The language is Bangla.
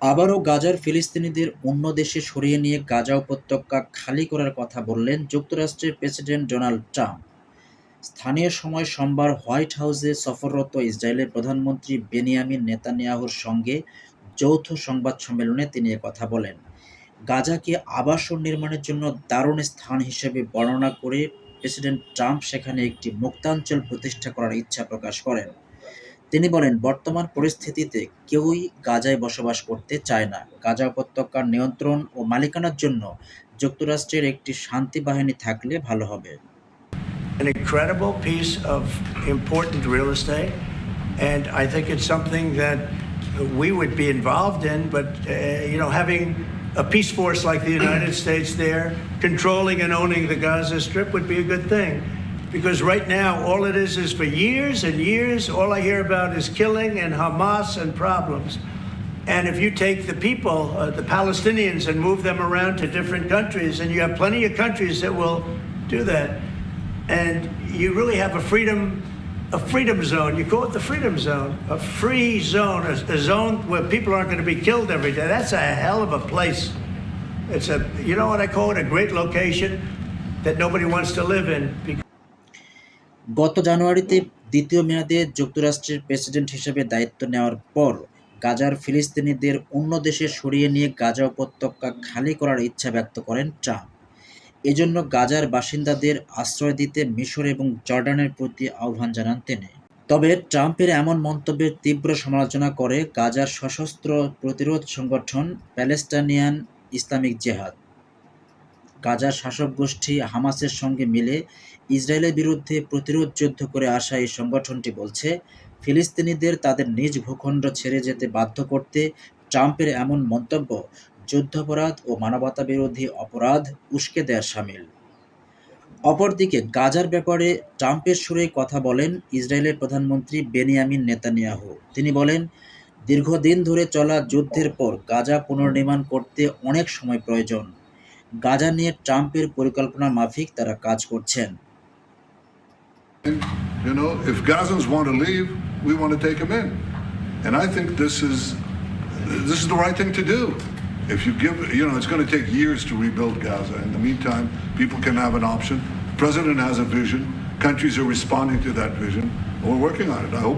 আবারও গাজার ফিলিস্তিনিদের অন্য দেশে সরিয়ে নিয়ে গাজা উপত্যকা খালি করার কথা বললেন যুক্তরাষ্ট্রের প্রেসিডেন্ট ডোনাল্ড ট্রাম্প। স্থানীয় সময় সোমবার হোয়াইট হাউসে সফররত ইসরায়েলের প্রধানমন্ত্রী বেনিয়ামিন নেতানিয়াহুর সঙ্গে যৌথ সংবাদ সম্মেলনে তিনি কথা বলেন। গাজাকে আবাসন নির্মাণের জন্য দারুণ স্থান হিসেবে বর্ণনা করে প্রেসিডেন্ট ট্রাম্প সেখানে একটি মুক্তাঞ্চল প্রতিষ্ঠা করার ইচ্ছা প্রকাশ করেন। তিনি বলেন বর্তমান পরিস্থিতিতে কেউই গাজায় বসবাস করতে চায় না গাজা উপত্যকার নিয়ন্ত্রণ ও মালিকানার জন্য যুক্তরাষ্ট্রের একটি শান্তি বাহিনী থাকলে ভালো হবে an incredible piece of important real estate, and I think it's something that we would be involved in. But uh, you know, having a peace force like the United States there, controlling and owning the Gaza Strip, would be a good thing. Because right now, all it is is for years and years, all I hear about is killing and Hamas and problems. And if you take the people, uh, the Palestinians, and move them around to different countries, and you have plenty of countries that will do that, and you really have a freedom, a freedom zone. You call it the freedom zone, a free zone, a, a zone where people aren't going to be killed every day. That's a hell of a place. It's a, you know what I call it, a great location that nobody wants to live in. Because গত জানুয়ারিতে দ্বিতীয় মেয়াদে যুক্তরাষ্ট্রের প্রেসিডেন্ট হিসেবে দায়িত্ব নেওয়ার পর গাজার ফিলিস্তিনিদের অন্য দেশে সরিয়ে নিয়ে গাজা উপত্যকা খালি করার ইচ্ছা ব্যক্ত করেন ট্রাম্প। এজন্য গাজার বাসিন্দাদের আশ্রয় দিতে মিশর এবং জর্ডানের প্রতি আহ্বান জানান তিনি। তবে ট্রাম্পের এমন মন্তব্যের তীব্র সমালোচনা করে গাজার সশস্ত্র প্রতিরোধ সংগঠন প্যালেস্টাইনিয়ান ইসলামিক জেহাদ। গাজার শাসক গোষ্ঠী হামাসের সঙ্গে মিলে ইসরায়েলের বিরুদ্ধে প্রতিরোধ যুদ্ধ করে আসা এই সংগঠনটি বলছে, ফিলিস্তিনিদের তাদের নিজ ভূখণ্ড ছেড়ে যেতে বাধ্য করতে ট্রাম্পের এমন মন্তব্য যুদ্ধাপরাধ ও মানবতাবিরোধী অপরাধ উস্কে দেওয়ার সামিল। অপরদিকে গাজার ব্যাপারে ট্রাম্পের সুরে কথা বলেন ইসরায়েলের প্রধানমন্ত্রী বেনিয়ামিন নেতানিয়াহু। তিনি বলেন, দীর্ঘদিন ধরে চলা যুদ্ধের পর গাজা পুনর্নির্মাণ করতে অনেক সময় প্রয়োজন। গাজা নিয়ে ট্রাম্পের পরিকল্পনা মাফিক তারা কাজ করছেন You know, if Gazans want to leave, we want to take them in. And I think this is this is the right thing to do. If you give, you know, it's going to take years to rebuild Gaza. In the meantime, people can have an option. The president has a vision. Countries are responding to that vision. And we're working on it. I hope.